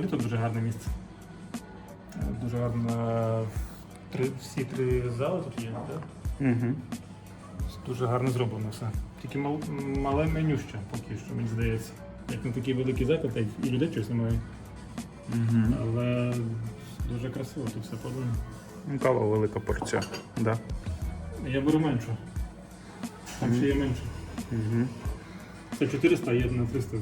місце. Е, Дуже гарне місце. гарно. Три, всі три зали тут є, так? Угу. Дуже гарно зроблено все. Тільки мал, мале меню ще поки що, мені здається. Як на такий великий заклад, і людей щось немає. Угу. Але дуже красиво тут все подано. Кава велика порція. Да. Я беру меншу. Там ще є менше. Угу. Це 400, а є на 300.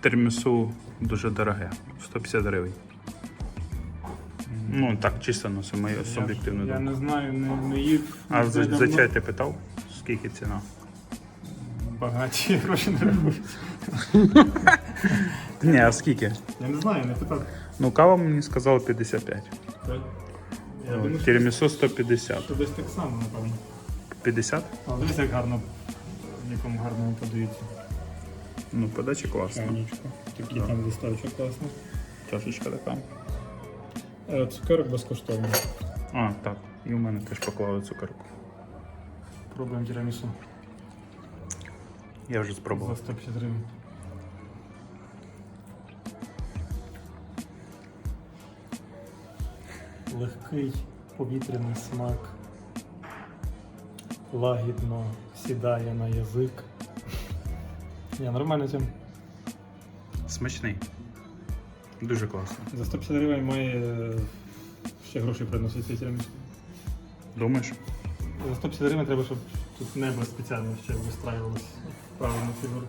Термісу дуже дороге. 150 гривень. Ну, так, чисто на моє суб'єктивну Я не знаю, не, не їв. А вже за, за чай ти питав? Скільки ціна? Багаті гроші не рахують. Ні, а скільки? Я не знаю, не питав. Ну, кава мені сказала 55. Так. Я Ну, думаю, що, Тірамісу 150. що десь так само, напевно. 50? Але дивись, як гарно, в якому гарному подається. Ну, подача класна. Чайничка. Такий Да. там доставчик класний. Чашечка така. Е, Цукерок безкоштовний. А, так. І у мене теж поклали цукерку. Пробуємо тірамісу Я вже за спробував. 150 гривень. Легкий повітряний смак. Лагідно сідає на язик. Я нормально цим. Смачний. Дуже класно. За 150 гривень має е, ще гроші приносить цей тірамісу. Думаєш? За 150 гривень треба, щоб тут небо спеціально ще вистраювалося правильно фігуру.